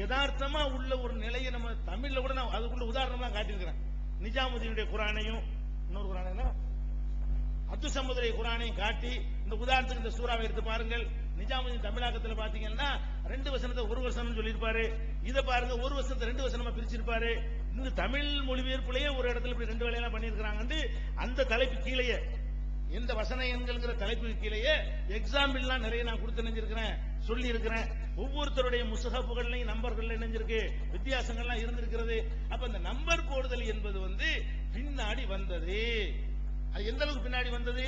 யதார்த்தமா உள்ள ஒரு நிலையை நம்ம தமிழ்ல கூட நான் அதுக்குள்ள உதாரணமா காட்டியிருக்கிறேன். நிஜாமுதீனுடைய குரானையும் இன்னொரு குரானை அத்து சமுதிரை குரானையும் காட்டி இந்த உதாரணத்துக்கு இந்த சூறாவை எடுத்து பாருங்கள். நிஜாமுதீன் தமிழாக்கத்துல பாத்தீங்கன்னா ரெண்டு வசனத்தை ஒரு வசனம் சொல்லியிருப்பாரு. இதை பாருங்க ஒரு வசனத்தை ரெண்டு வசனமா பிரிச்சிருப்பாரு. இந்த தமிழ் மொழிபெயர்ப்புலயே ஒரு இடத்துல இப்படி ரெண்டு வேலையெல்லாம் பண்ணியிருக்கிறாங்க அந்த தலைப்பு கீழேயே எந்த வசன எண்கள்ங்கிற தலைப்புக்கு கீழேயே எக்ஸாம்பிள்லாம் நிறைய நான் கொடுத்து நினைஞ்சிருக்கிறேன் சொல்லி இருக்கிறேன் ஒவ்வொருத்தருடைய முசகப்புகள்லையும் நம்பர்கள் இணைஞ்சிருக்கு வித்தியாசங்கள்லாம் இருந்திருக்கிறது. அப்ப இந்த நம்பர் போடுதல் என்பது வந்து பின்னாடி வந்தது. அது எந்த அளவுக்கு பின்னாடி வந்தது?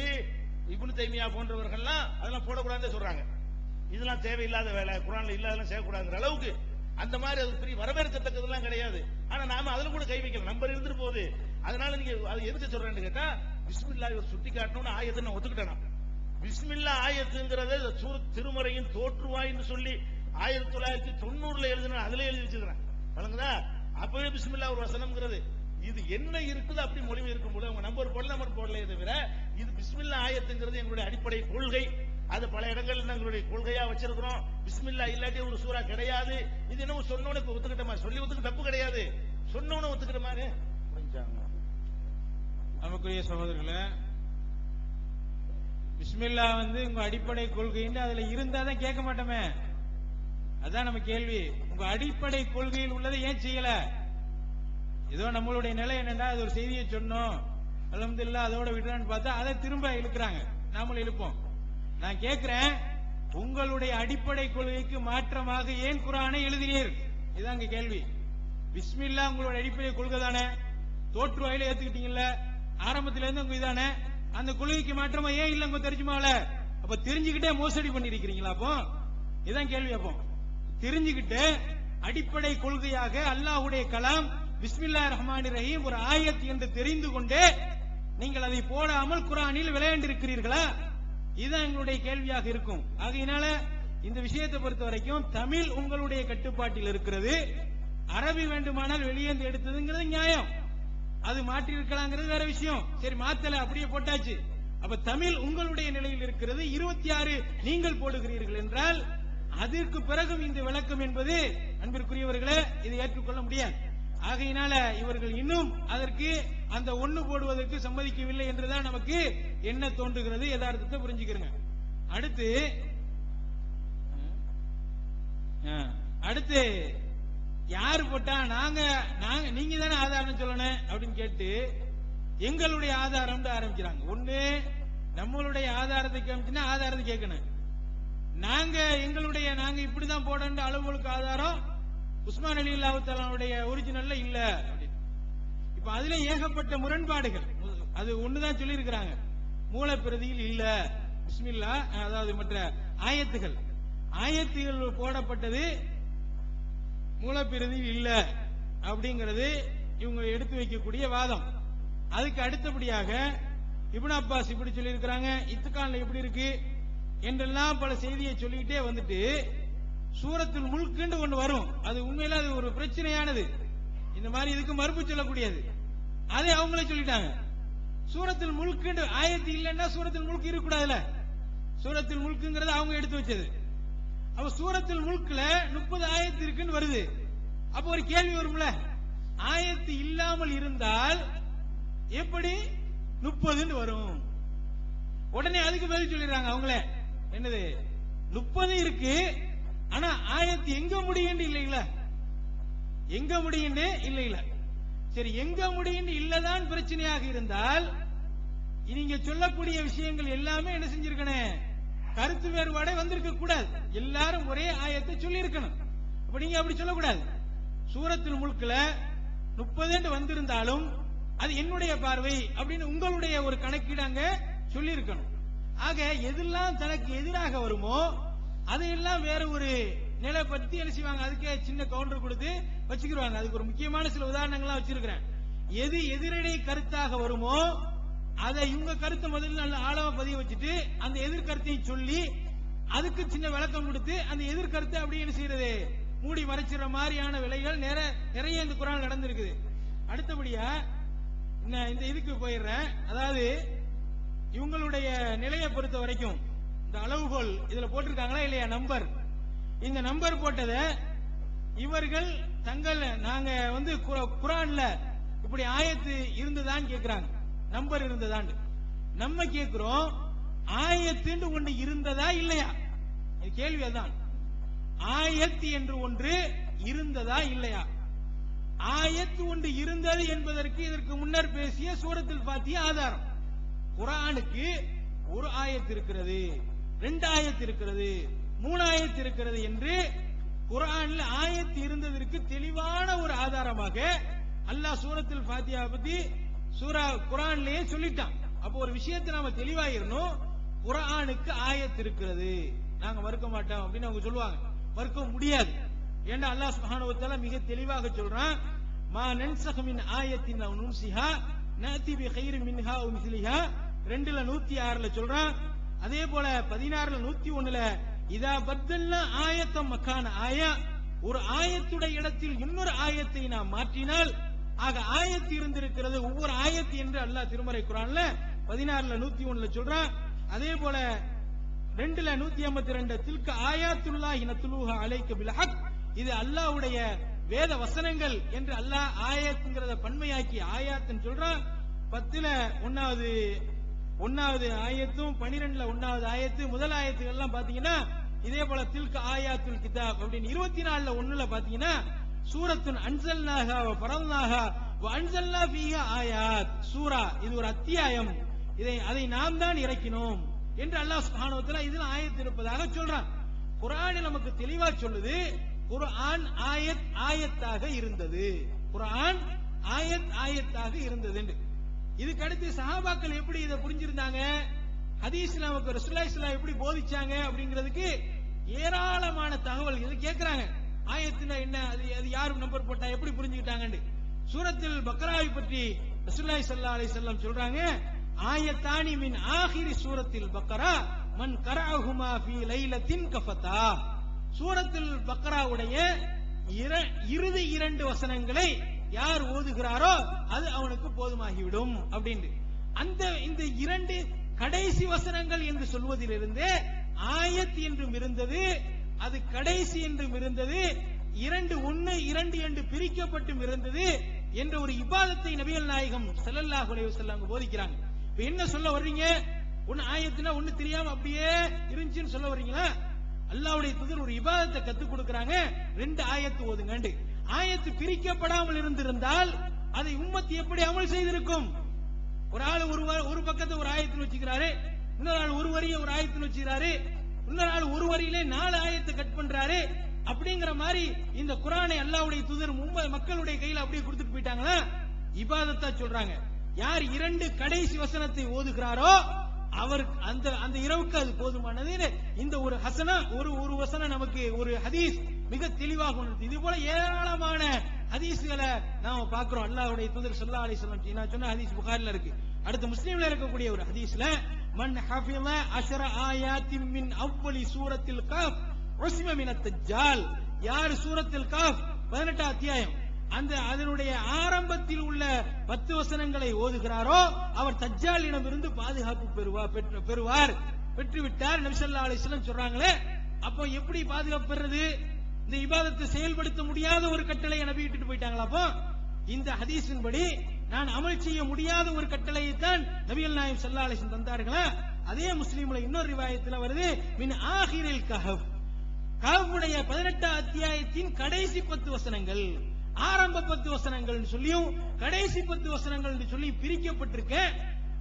இப்னு தைமியா போன்றவர்கள்லாம் அதெல்லாம் போடக்கூடாதுன்னு சொல்றாங்க. இதெல்லாம் தேவையில்லாத வேலை குரான்ல இல்லாதெல்லாம் செய்யக்கூடாதுங்கிற அளவுக்கு அந்த மாதிரி அது பெரிய வரவேற்கத்தக்கதெல்லாம் கிடையாது. ஆனா நாம அதுல கூட கை வைக்கல நம்பர் இருந்துட்டு போகுது. அதனால நீங்க அது எதுக்கு சொல்றேன்னு கேட்டா பிஸ்மில்லா சுட்டி காட்டணும்னு ஆயத்தை நான் ஒத்துக்கிட்டேன் பிஸ்மில்லா ஆயத்துங்கிறத சூர திருமறையின் தோற்றுவாய்ன்னு சொல்லி ஆயிரத்தி தொள்ளாயிரத்தி தொண்ணூறுல எழுதுன அதுல எழுதி வச்சிருக்கிறேன். வழங்குதா? அப்பவே பிஸ்மில்லா ஒரு வசனம்ங்கிறது. இது என்ன இருக்குது அப்படி மொழி இருக்கும் போது அவங்க நம்பர் போடல நம்பர் போடலையே தவிர இது பிஸ்மில்லா ஆயத்துங்கிறது எங்களுடைய அடிப்படை கொள்கை. அது பல இடங்கள்ல எங்களுடைய கொள்கையா வச்சிருக்கிறோம். பிஸ்மில்லா இல்லாட்டி ஒரு சூறா கிடையாது. இது என்ன சொன்னவனே ஒத்துக்கிட்ட மாதிரி சொல்லி ஒத்துக்க தப்பு கிடையாது. சொன்னவன ஒத்துக்கிட்ட மாதிரி. புரிஞ்சாங்க. நமக்குரிய சகோதரர்களை பிஸ்மில்லா வந்து உங்க அடிப்படை கொள்கைன்னு அதுல இருந்தாதான் கேட்க மாட்டோமே. அதான் நம்ம கேள்வி. உங்க அடிப்படை கொள்கையில் உள்ளதை ஏன் செய்யல? ஏதோ நம்மளுடைய நிலை என்னன்னா அது ஒரு செய்தியை சொன்னோம். அலமதுல்லா அதோட விடுறான்னு பார்த்தா அதை திரும்ப இழுக்கிறாங்க. நாமளும் இழுப்போம். நான் கேட்கிறேன் உங்களுடைய அடிப்படை கொள்கைக்கு மாற்றமாக ஏன் குரானை எழுதினீர்? இதுதான் இங்க கேள்வி. பிஸ்மில்லா உங்களுடைய அடிப்படை கொள்கை தானே? தோற்று வாயில ஏத்துக்கிட்டீங்கல்ல? ஆரம்பத்தில இருந்து உங்க இதானே? அந்த குழுவிக்கு மாற்றமா ஏன் இல்ல உங்க தெரிஞ்சுமால அப்ப தெரிஞ்சுக்கிட்டே மோசடி பண்ணிருக்கிறீங்களா அப்போ? இதான் கேள்வி அப்போ. தெரிஞ்சுக்கிட்டு அடிப்படை கொள்கையாக அல்லாஹுடைய கலாம் பிஸ்மில்லா ரஹ்மான் ரஹீம் ஒரு ஆயத் என்று தெரிந்து கொண்டே நீங்கள் அதை போடாமல் குரானில் விளையாண்டிருக்கிறீர்களா? இதுதான் எங்களுடைய கேள்வியாக இருக்கும். ஆகையினால இந்த விஷயத்தை பொறுத்த வரைக்கும் தமிழ் உங்களுடைய கட்டுப்பாட்டில் இருக்கிறது. அரபி வேண்டுமானால் வெளியேந்து எடுத்ததுங்கிறது நியாயம். அது மாற்றி இருக்கலாங்கிறது வேற விஷயம். சரி மாத்தல அப்படியே போட்டாச்சு. அப்ப தமிழ் உங்களுடைய நிலையில் இருக்கிறது. இருபத்தி ஆறு நீங்கள் போடுகிறீர்கள் என்றால் அதற்கு பிறகும் இந்த விளக்கம் என்பது அன்பிற்குரியவர்களே இதை ஏற்றுக்கொள்ள முடியாது. ஆகையினால இவர்கள் இன்னும் அதற்கு அந்த ஒண்ணு போடுவதற்கு சம்மதிக்கவில்லை என்றுதான் நமக்கு என்ன தோன்றுகிறது? யதார்த்தத்தை புரிஞ்சுக்கிறங்க. அடுத்து அடுத்து யாரு போட்டா நாங்க நாங்க நீங்க தானே ஆதாரம் சொல்லணும் அப்படின்னு கேட்டு எங்களுடைய ஆதாரம் ஆரம்பிக்கிறாங்க. ஒண்ணு நம்மளுடைய ஆதாரத்தை காமிச்சுன்னா ஆதாரத்தை கேட்கணும். நாங்க எங்களுடைய நாங்க இப்படிதான் போடணும் அளவுகளுக்கு ஆதாரம் உஸ்மான் அலி அல்லாஹாலுடைய ஒரிஜினல்ல இல்ல அப்படின்னு. இப்ப அதுல ஏகப்பட்ட முரண்பாடுகள். அது ஒண்ணுதான் சொல்லி இருக்கிறாங்க மூலப்பிரதியில் இல்ல. பிஸ்மில்லா அதாவது மற்ற ஆயத்துகள். ஆயத்துகள் போடப்பட்டது மூலப்பிரதி இல்ல அப்படிங்கிறது இவங்க எடுத்து வைக்கக்கூடிய வாதம். அதுக்கு அடுத்தபடியாக இபின் அப்பாஸ் இப்படி சொல்லியிருக்கிறாங்க இத்துக்கான்ல எப்படி இருக்கு என்றெல்லாம் பல செய்தியை சொல்லிக்கிட்டே வந்துட்டு சூரத்தில் முழுக்குன்னு ஒண்ணு வரும். அது உண்மையில அது ஒரு பிரச்சனையானது. இந்த மாதிரி இதுக்கு மறுப்பு சொல்லக்கூடியது. அதை அவங்களே சொல்லிட்டாங்க. சூரத்தில் முழுக்குண்டு ஆயத்து இல்லைன்னா சூரத்தில் முழுக்கு இருக்கக்கூடாதுல சூரத்தில் முழுக்குங்கிறது அவங்க எடுத்து வச்சது. அப்ப சூரத்தில் முழுக்கல முப்பது ஆயத்து இருக்குன்னு வருது. அப்ப ஒரு கேள்வி வரும்ல? ஆயத்து இல்லாமல் இருந்தால் எப்படி? முப்பதுன்னு வரும். உடனே அதுக்கு பதில் சொல்லிடுறாங்க அவங்களே. என்னது? முப்பது இருக்கு ஆனா ஆயத்து எங்க முடியும்னு இல்லைங்களா? எங்க முடியும்னு இல்லைங்களா? சரி எங்க முடியும்னு இல்லதான் பிரச்சனையாக இருந்தால் நீங்க சொல்லக்கூடிய விஷயங்கள் எல்லாமே என்ன செஞ்சிருக்கணும்? கருத்து வேறுபாடே வந்திருக்க கூடாது. எல்லாரும் ஒரே ஆயத்தை சொல்லி இருக்கணும் அப்ப நீங்க அப்படி சொல்லக்கூடாது. சூரத்தில் முழுக்கல முப்பது வந்திருந்தாலும் அது என்னுடைய பார்வை அப்படின்னு உங்களுடைய ஒரு கணக்கீடு அங்க சொல்லி இருக்கணும் ஆக எதெல்லாம் தனக்கு எதிராக வருமோ அதையெல்லாம் வேற ஒரு நிலை பத்தி என்ன செய்வாங்க? அதுக்கே சின்ன கவுண்டர் கொடுத்து வச்சுக்கிடுவாங்க அதுக்கு ஒரு முக்கியமான சில உதாரணங்கள்லாம் வச்சிருக்கிறேன். எது எதிரணை கருத்தாக வருமோ அதை இவங்க கருத்தை முதல்ல நல்ல ஆழமா பதிய வச்சுட்டு அந்த எதிர்கருத்தையும் சொல்லி அதுக்கு சின்ன விளக்கம் கொடுத்து அந்த எதிர்கருத்தை அப்படியே என்ன செய்யறது? மூடி மறைச்சிடுற மாதிரியான விலைகள் நிறைய நிறைய இந்த குரான் நடந்திருக்குது. அடுத்தபடியா இன்ன- இந்த இதுக்கு போயிடுறேன். அதாவது இவங்களுடைய நிலையை பொறுத்த வரைக்கும் இந்த அளவுகோல் இதுல போட்டிருக்காங்களா இல்லையா? நம்பர் இந்த நம்பர் போட்டதை இவர்கள் தங்கள் நாங்க வந்து குரான்ல இப்படி ஆயத்து இருந்துதான் கேட்கிறாங்க நம்பர் இருந்ததான்னு நம்ம கேட்கிறோம் ஆயத்துன்னு ஒண்ணு இருந்ததா இல்லையா? கேள்வி அதான் ஆயத்து என்று ஒன்று இருந்ததா இல்லையா? ஆயத்து ஒன்று இருந்தது என்பதற்கு இதற்கு முன்னர் பேசிய சூரத்தில் பாத்திய ஆதாரம். குரானுக்கு ஒரு ஆயத்து இருக்கிறது ரெண்டு ஆயத்து இருக்கிறது மூணு ஆயத்து இருக்கிறது என்று குரானில் ஆயத்து இருந்ததற்கு தெளிவான ஒரு ஆதாரமாக அல்லாஹ் சூரத்தில் பாத்தியா பத்தி சூரா குரான்லயே சொல்லிட்டான். அப்போ ஒரு விஷயத்தை நாம தெளிவாயிரணும். குரானுக்கு ஆயத்து இருக்கிறது. நாங்க மறுக்க மாட்டோம் அப்படின்னு அவங்க சொல்லுவாங்க. மறுக்க முடியாது. ஏன்னா அல்லாஹ் சுஹானுவத்தால மிக தெளிவாக சொல்றான். மா நன்சகமின் ஆயத்தின் அவ் நுன்சிஹா நஅதி பி கைரி மின்ஹா உன்சிலிஹா ரெண்டுல நூத்தி ஆறுல சொல்றான். அதே போல பதினாறுல நூத்தி ஒண்ணுல இதா பத்தல்ல ஆயத்தம் மக்கான ஆயா. ஒரு ஆயத்துடைய இடத்தில் இன்னொரு ஆயத்தை நாம் மாற்றினால் ஆக ஆயத்து இருந்திருக்கிறது ஒவ்வொரு ஆயத்து என்று அல்லாஹ் திருமறை குரான்ல பதினாறுல நூத்தி ஒண்ணுல சொல்றான் அதே போல ரெண்டுல நூத்தி ஐம்பத்தி ரெண்டு தில்க ஆயாத்துல்லா இனத்துலூக அலைக்க பிலஹக் இது அல்லாஹ்வுடைய வேத வசனங்கள் என்று அல்லாஹ் ஆயத்துங்கிறத பன்மையாக்கி ஆயாத்துன்னு சொல்றான் பத்துல ஒன்னாவது ஒன்னாவது ஆயத்தும் பனிரெண்டுல ஒன்னாவது ஆயத்து முதல் ஆயத்துகள் எல்லாம் பாத்தீங்கன்னா இதே போல தில்க ஆயாத்துல் கிதாப் அப்படின்னு இருபத்தி நாலுல ஒண்ணுல பாத்தீங்கன்னா சூரத்துன் அன்சல் நாகா பரல்நாகா வ ஆயாத். சூரா இது ஒரு அத்தியாயம். இதை அதை நாம் தான் இறக்கினோம் என்று அல்லாஹ் சுப்ஹானஹு இதில் ஆயத் இருப்பதாக சொல்றான். குர்ஆன் நமக்கு தெளிவா சொல்லுது குர்ஆன் ஆயத் ஆயத்தாக இருந்தது. குர்ஆன் ஆயத் ஆயத்தாக இருந்தது என்று. இதுக்கு அடுத்து சஹாபாக்கள் எப்படி இதை புரிஞ்சிருந்தாங்க? ஹதீஸ் நமக்கு ரசுல்லா எப்படி போதிச்சாங்க அப்படிங்கிறதுக்கு ஏராளமான தகவல் இது கேட்கிறாங்க ஆயத்துனா என்ன? அது அது யாரு நம்பர் போட்டா எப்படி புரிஞ்சுக்கிட்டாங்கன்னு. சூரத்தில் பக்ராவை பற்றி ரசூலுல்லாஹி சல்லா அலைஹி வஸல்லம் சொல்றாங்க ஆயத்தானி மின் ஆகிரி சூரத்தில் பக்ரா மன் கரஅஹுமா ஃபீ லைலத்தின் கஃபதா. சூரத்தில் பக்ராவுடைய இர- இறுதி இரண்டு வசனங்களை யார் ஓதுகிறாரோ அது அவனுக்கு போதுமாகிவிடும் அப்படின்னு அந்த இந்த இரண்டு கடைசி வசனங்கள் என்று சொல்வதிலிருந்து ஆயத் என்றும் இருந்தது அது கடைசி என்றும் இருந்தது. இரண்டு ஒன்னு இரண்டு என்று பிரிக்கப்பட்டும் இருந்தது என்ற ஒரு இபாதத்தை நபிகள் நாயகம் ஸல்லல்லாஹு அலைஹி வஸல்லம் போதிக்கிறாங்க. இப்ப என்ன சொல்ல வர்றீங்க? ஒன்னு ஆயத்துனா ஒண்ணு தெரியாம அப்படியே இருந்துச்சுன்னு சொல்ல வர்றீங்களா? அல்லாஹ்வுடைய தூதர் ஒரு இபாதத்தை கத்துக் கொடுக்கறாங்க. ரெண்டு ஆயத்து ஓதுங்கண்டு ஆயத்து பிரிக்கப்படாமல் இருந்திருந்தால் அதை உம்மத்து எப்படி அமல் செய்திருக்கும்? ஒரு ஆள் ஒரு வ- ஒரு பக்கத்தை ஒரு ஆயத்தில் வச்சுக்கிறாரு இன்னொரு ஆள் ஒரு வரியை ஒரு ஆயத்தில் வச்சுக்கிறாரு இந்த நாள் ஒரு வரியிலே நாலு ஆயத்தை கட் பண்றாரு அப்படிங்கிற மாதிரி இந்த குரானை அல்லாவுடைய தூதர் மும்பை மக்களுடைய கையில அப்படியே கொடுத்துட்டு போயிட்டாங்களா? இபாதத்தா சொல்றாங்க. யார் இரண்டு கடைசி வசனத்தை ஓதுகிறாரோ அவர் அந்த அந்த இரவுக்கு அது போதுமானது. இந்த ஒரு ஹசனா ஒரு ஒரு வசனம் நமக்கு ஒரு ஹதீஸ் மிக தெளிவாக உணர்த்து இது போல ஏராளமான ஹதீஸ்களை நாம பாக்குறோம் அல்லாவுடைய தூதர் சல்லா அலிஸ்லாம் நான் சொன்ன ஹதீஸ் புகாரில் இருக்கு. அடுத்து முஸ்லீம்ல இருக்கக்கூடிய ஒரு ஹதீஸ்ல மன் ஹஃபில அஷர ஆயாத்தின் மின் அவ்வளி சூரத்தில் கஃப் உஸ்ம மின யார் சூரத்தில் கஃப் 18 அத்தியாயம். அந்த அதனுடைய ஆரம்பத்தில் உள்ள பத்து வசனங்களை ஓதுகிறாரோ அவர் தஜ்ஜாலிடமிருந்து பாதுகாப்பு பெறுவார் பெற்று- பெறுவார். பெற்றுவிட்டார். நபிசல்லா ஸல்லல்லாஹு சொல்றாங்களே அப்போ எப்படி பாதுகாப்பு பெறுறது? இந்த இபாதத்தை செயல்படுத்த முடியாத ஒரு கட்டளை நபி விட்டுட்டு போயிட்டாங்களா அப்போ? இந்த ஹதீஸின்படி நான் அமல் செய்ய முடியாத ஒரு கட்டளையை தான் நபியல் நாயம் செல்லாலேசன் தந்தார்களா? அதே முஸ்லீம்ல இன்னொரு ரிவாயத்துல வருது மின் ஆகிரில் கஹப் கஹ்வுடைய பதினெட்டாம் அத்தியாயத்தின் கடைசி பத்து வசனங்கள். ஆரம்ப பத்து வசனங்கள் சொல்லியும் கடைசி பத்து வசனங்கள் சொல்லி பிரிக்கப்பட்டிருக்க.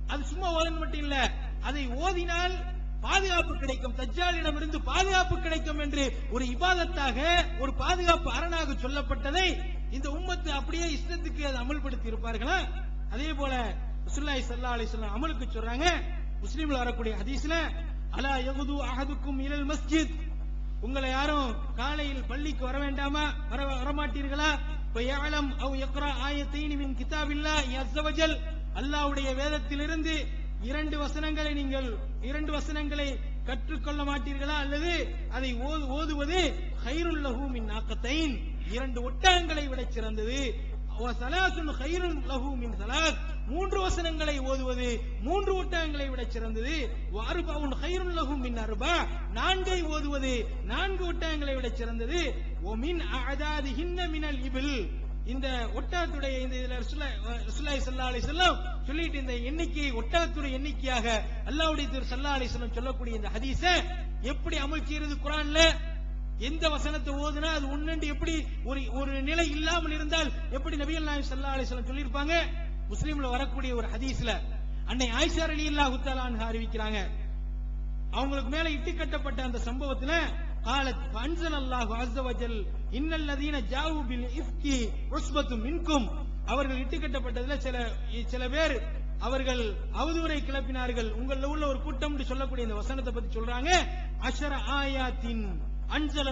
அது சும்மா ஓதன் மட்டும் இல்ல அதை ஓதினால் பாதுகாப்பு கிடைக்கும். தஜ்ஜாலிடம் இருந்து பாதுகாப்பு கிடைக்கும் என்று ஒரு இபாதத்தாக ஒரு பாதுகாப்பு அரணாக சொல்லப்பட்டதை இந்த உம்மத்து அப்படியே இஷ்டத்துக்கு அதை அமல்படுத்தி இருப்பார்களா? அதே போல முஸ்லாய் சல்லா அலைஹி அமலுக்கு சொல்றாங்க முஸ்லீம்ல வரக்கூடிய ஹதீஸ்ல அலா யகுது அஹதுக்கும் இலல் மஸ்ஜித். உங்களை யாரும் காலையில் பள்ளிக்கு வர வேண்டாமா? வர வரமாட்டீர்களா? ஃபயஅலம் அவ் எக்ரா ஆயத்தைன் மின் கிதாபில்லா அஸ்ஸ அல்லாவுடைய அல்லாஹ்வுடைய வேதத்திலிருந்து இரண்டு வசனங்களை நீங்கள் இரண்டு வசனங்களை கற்றுக்கொள்ள மாட்டீர்களா? அல்லது அதை ஓது- ஓதுவது ஹைருல்லஹூ மின் நாக்கத்தைன். இரண்டு ஒட்டகங்களை விட சிறந்தது. மூன்று வசனங்களை ஓதுவது மூன்று ஒட்டகங்களை விட சிறந்தது. வாருபாவுன் ஹைருன் மின் அருபா. நான்கை ஓதுவது நான்கு ஒட்டகங்களை விட சிறந்தது. ஒமின் அதாதி ஹின்ன மினல் இபில். இந்த ஒட்டகத்துடைய இந்த இதுல ரசூலுல்லாஹி ஸல்லல்லாஹு அலைஹி சொல்லிட்டு இந்த எண்ணிக்கை ஒட்டகத்துடைய எண்ணிக்கையாக அல்லாவுடைய திரு சல்லா அலி செல்லம் சொல்லக்கூடிய இந்த ஹதீச எப்படி அமல் செய்யறது குரான்ல? எந்த வசனத்தை ஓதுனா அது ஒண்ணு எப்படி ஒரு ஒரு நிலை இல்லாமல் இருந்தால் எப்படி நபிகள் நாயம் சல்லா அலைஹி வஸல்லம் சொல்லியிருப்பாங்க? முஸ்லீம்ல வரக்கூடிய ஒரு ஹதீஸ்ல. அன்னை ஆயிஷா அலி இல்லா அன்ஹா அறிவிக்கிறாங்க. அவங்களுக்கு மேல இட்டு கட்டப்பட்ட அந்த சம்பவத்துல காலத் அன்சல் அல்லாஹு அஸ்ஸ வஜல் இன்னல் ஜாவு பில் இஃப்கி உஸ்பத்து மின்கும். அவர்கள் இட்டு கட்டப்பட்டதுல சில சில பேர் அவர்கள் அவதூரை கிளப்பினார்கள். உங்கள உள்ள ஒரு கூட்டம் சொல்லக்கூடிய இந்த வசனத்தை பத்தி சொல்றாங்க. அஷர ஆயாத்தின் அன்சல்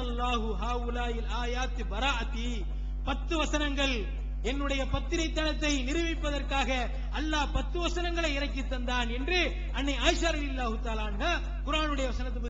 ஹாவுலாயில் பத்து வசனங்கள் என்னுடைய பத்திரைத்தனத்தை நிரூபிப்பதற்காக அல்லாஹ் பத்து வசனங்களை இறக்கி தந்தான் என்று அன்னை ஆயிஷா ரலியல்லாஹு தாலான் குரானுடைய வசனத்தை